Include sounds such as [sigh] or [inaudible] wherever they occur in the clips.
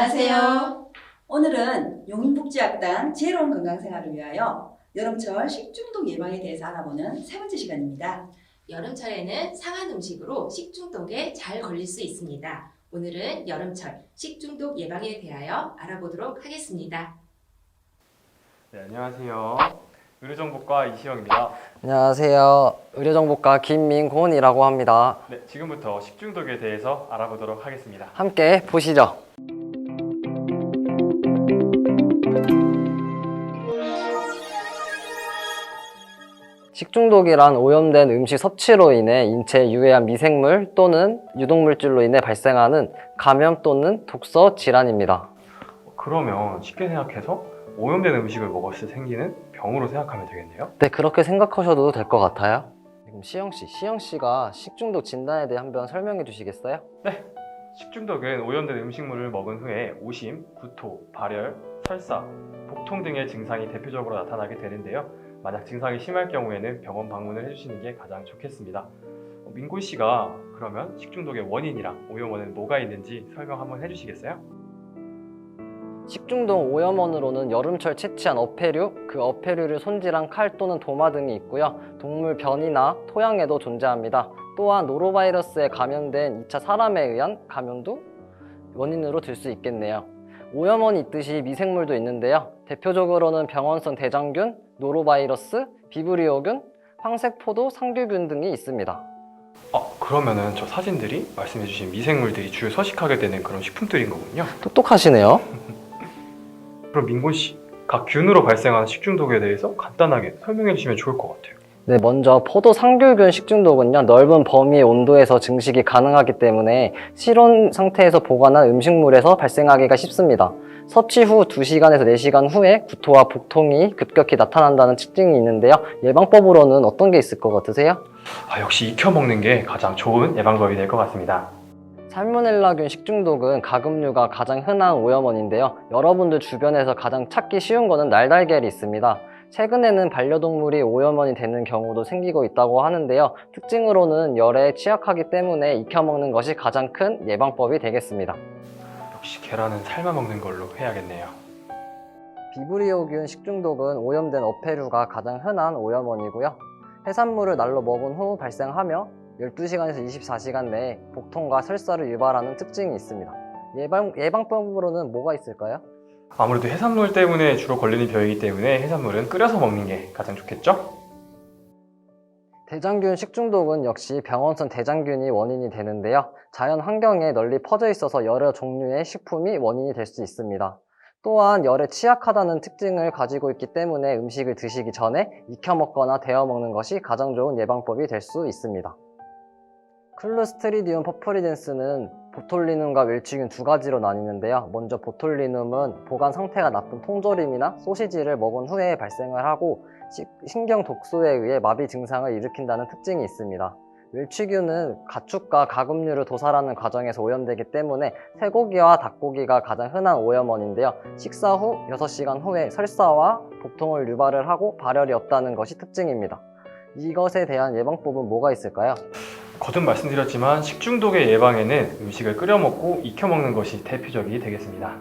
안녕하세요. 오늘은 용인복지학당 제로운 건강생활을 위하여 여름철 식중독 예방에 대해서 알아보는 세 번째 시간입니다. 여름철에는 상한 음식으로 식중독에 잘 걸릴 수 있습니다. 오늘은 여름철 식중독 예방에 대하여 알아보도록 하겠습니다. 네, 안녕하세요. 의료정보과 이시영입니다. 안녕하세요. 의료정보과 김민곤이라고 합니다. 네, 지금부터 식중독에 대해서 알아보도록 하겠습니다. 함께 보시죠. 식중독이란 오염된 음식 섭취로 인해 인체에 유해한 미생물 또는 유독물질로 인해 발생하는 감염 또는 독서 질환입니다. 그러면 쉽게 생각해서 오염된 음식을 먹었을 때 생기는 병으로 생각하면 되겠네요. 네, 그렇게 생각하셔도 될 것 같아요. 그럼 시영 씨, 시영 씨가 식중독 진단에 대해 한번 설명해 주시겠어요? 식중독은 오염된 음식물을 먹은 후에 오심, 구토, 발열, 설사, 복통 등의 증상이 대표적으로 나타나게 되는데요. 만약 증상이 심할 경우에는 병원 방문을 해주시는 게 가장 좋겠습니다. 어, 민곤 씨가 그러면 식중독의 원인이랑 오염원은 뭐가 있는지 설명 한번 해주시겠어요? 식중독 오염원으로는 여름철 채취한 어패류, 그 어패류를 손질한 칼 또는 도마 등이 있고요. 동물 변이나 토양에도 존재합니다. 또한 노로바이러스에 감염된 2차 사람에 의한 감염도 원인으로 들 수 있겠네요. 오염원이 있듯이 미생물도 있는데요. 대표적으로는 병원성 대장균, 노로바이러스, 비브리오균, 황색포도 상규균 등이 있습니다. 아, 그러면은 저 사진들이 말씀해주신 미생물들이 주요 서식하게 되는 그런 식품들인 거군요. 똑똑하시네요. [laughs] 그럼 민곤 씨, 각 균으로 발생하는 식중독에 대해서 간단하게 설명해 주시면 좋을 것 같아요. 네, 먼저 포도 상규균 식중독은요, 넓은 범위의 온도에서 증식이 가능하기 때문에 실온 상태에서 보관한 음식물에서 발생하기가 쉽습니다. 섭취 후 2시간에서 4시간 후에 구토와 복통이 급격히 나타난다는 특징이 있는데요. 예방법으로는 어떤 게 있을 것 같으세요? 아, 역시 익혀 먹는 게 가장 좋은 예방법이 될 것 같습니다. 살모넬라균 식중독은 가금류가 가장 흔한 오염원인데요. 여러분들 주변에서 가장 찾기 쉬운 거는 날달걀이 있습니다. 최근에는 반려동물이 오염원이 되는 경우도 생기고 있다고 하는데요. 특징으로는 열에 취약하기 때문에 익혀 먹는 것이 가장 큰 예방법이 되겠습니다. 역시 계란은 삶아 먹는 걸로 해야겠네요. 비브리오균 식중독은 오염된 어패류가 가장 흔한 오염원이고요. 해산물을 날로 먹은 후 발생하며 12시간에서 24시간 내에 복통과 설사를 유발하는 특징이 있습니다. 예방, 예방법으로는 뭐가 있을까요? 아무래도 해산물 때문에 주로 걸리는 병이기 때문에 해산물은 끓여서 먹는 게 가장 좋겠죠? 대장균 식중독은 역시 병원성 대장균이 원인이 되는데요. 자연 환경에 널리 퍼져 있어서 여러 종류의 식품이 원인이 될 수 있습니다. 또한 열에 취약하다는 특징을 가지고 있기 때문에 음식을 드시기 전에 익혀 먹거나 데워 먹는 것이 가장 좋은 예방법이 될 수 있습니다. 클로스트리디움 퍼프리덴스는 보톨리눔과 웰치균 두 가지로 나뉘는데요. 먼저 보톨리눔은 보관 상태가 나쁜 통조림이나 소시지를 먹은 후에 발생을 하고 시- 신경 독소에 의해 마비 증상을 일으킨다는 특징이 있습니다. 멸치균은 가축과 가금류를 도살하는 과정에서 오염되기 때문에 쇠고기와 닭고기가 가장 흔한 오염원인데요. 식사 후 6시간 후에 설사와 복통을 유발을 하고 발열이 없다는 것이 특징입니다. 이것에 대한 예방법은 뭐가 있을까요? 거듭 말씀드렸지만 식중독의 예방에는 음식을 끓여 먹고 익혀 먹는 것이 대표적이 되겠습니다.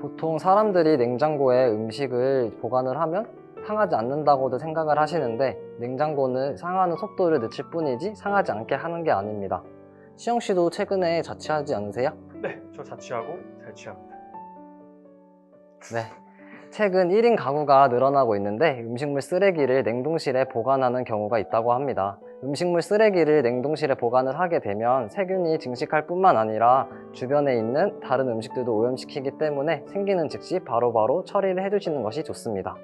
보통 사람들이 냉장고에 음식을 보관을 하면 상하지 않는다고도 생각을 하시는데 냉장고는 상하는 속도를 늦출 뿐이지 상하지 않게 하는 게 아닙니다. 시영 씨도 최근에 자취하지 않으세요? 네, 저 자취하고 잘 취합니다. 네. 최근 1인 가구가 늘어나고 있는데 음식물 쓰레기를 냉동실에 보관하는 경우가 있다고 합니다. 음식물 쓰레기를 냉동실에 보관을 하게 되면 세균이 증식할 뿐만 아니라 주변에 있는 다른 음식들도 오염시키기 때문에 생기는 즉시 바로 바로 처리를 해주시는 것이 좋습니다.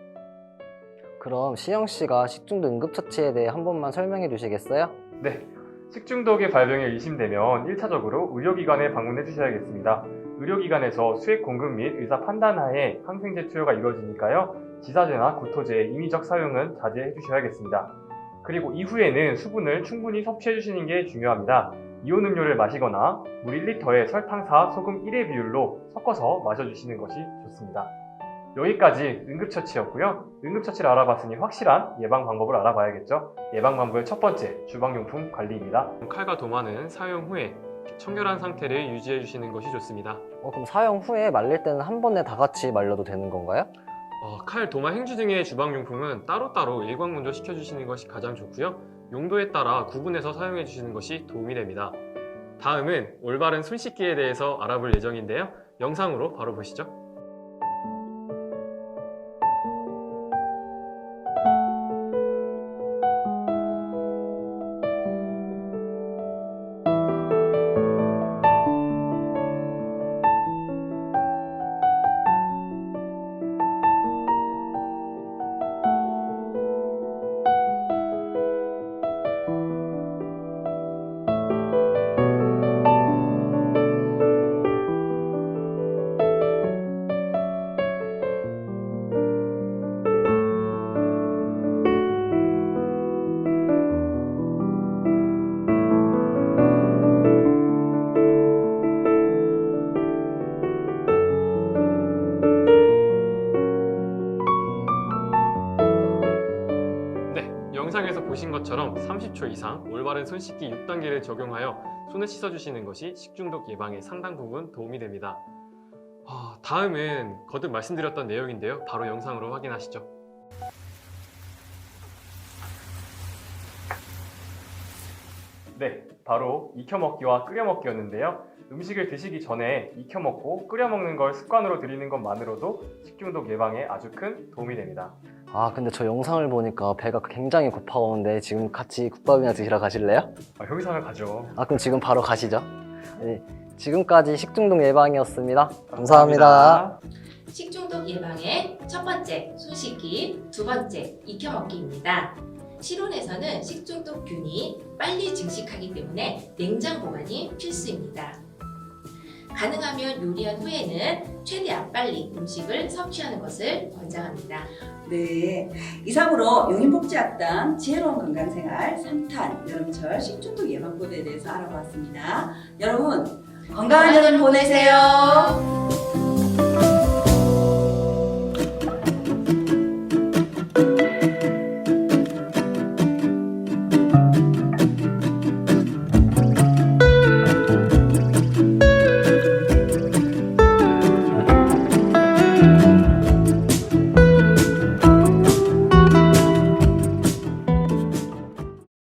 그럼 시영 씨가 식중독 응급처치에 대해 한 번만 설명해 주시겠어요? 네, 식중독의 발병이 의심되면 1차적으로 의료기관에 방문해 주셔야겠습니다. 의료기관에서 수액 공급 및 의사 판단하에 항생제 투여가 이루어지니까요. 지사제나 구토제의 임의적 사용은 자제해 주셔야겠습니다. 그리고 이후에는 수분을 충분히 섭취해 주시는 게 중요합니다. 이온 음료를 마시거나 물 1리터에 설탕 4, 소금 1의 비율로 섞어서 마셔주시는 것이 좋습니다. 여기까지 응급처치였고요. 응급처치를 알아봤으니 확실한 예방 방법을 알아봐야겠죠. 예방 방법의 첫 번째, 주방용품 관리입니다. 칼과 도마는 사용 후에 청결한 상태를 유지해 주시는 것이 좋습니다. 어, 그럼 사용 후에 말릴 때는 한 번에 다 같이 말려도 되는 건가요? 어, 칼, 도마, 행주 등의 주방용품은 따로따로 일광 건조 시켜주시는 것이 가장 좋고요. 용도에 따라 구분해서 사용해 주시는 것이 도움이 됩니다. 다음은 올바른 손 씻기에 대해서 알아볼 예정인데요. 영상으로 바로 보시죠. 30초 이상 올바른 손 씻기 6단계를 적용하여 손을 씻어주시는 것이 식중독 예방에 상당 부분 도움이 됩니다. 아, 다음은 거듭 말씀드렸던 내용인데요. 바로 영상으로 확인하시죠. 네, 바로 익혀 먹기와 끓여 먹기였는데요. 음식을 드시기 전에 익혀 먹고 끓여 먹는 걸 습관으로 들이는 것만으로도 식중독 예방에 아주 큰 도움이 됩니다. 아, 근데 저 영상을 보니까 배가 굉장히 고파오는데 지금 같이 국밥이나 드시러 가실래요? 아, 여기서 가죠. 아, 그럼 지금 바로 가시죠. 네, 지금까지 식중독 예방이었습니다. 감사합니다. 식중독 예방의 첫 번째 손 씻기, 두 번째 익혀 먹기입니다. 실온에서는 식중독균이 빨리 증식하기 때문에 냉장 보관이 필수입니다. 가능하면 요리한 후에는 최대한 빨리 음식을 섭취하는 것을 권장합니다. 네. 이상으로 용인복지학당 지혜로운 건강생활 3탄 여름철 식중독 예방법에 대해서 알아보았습니다. 여러분, 건강한 여름 보내세요.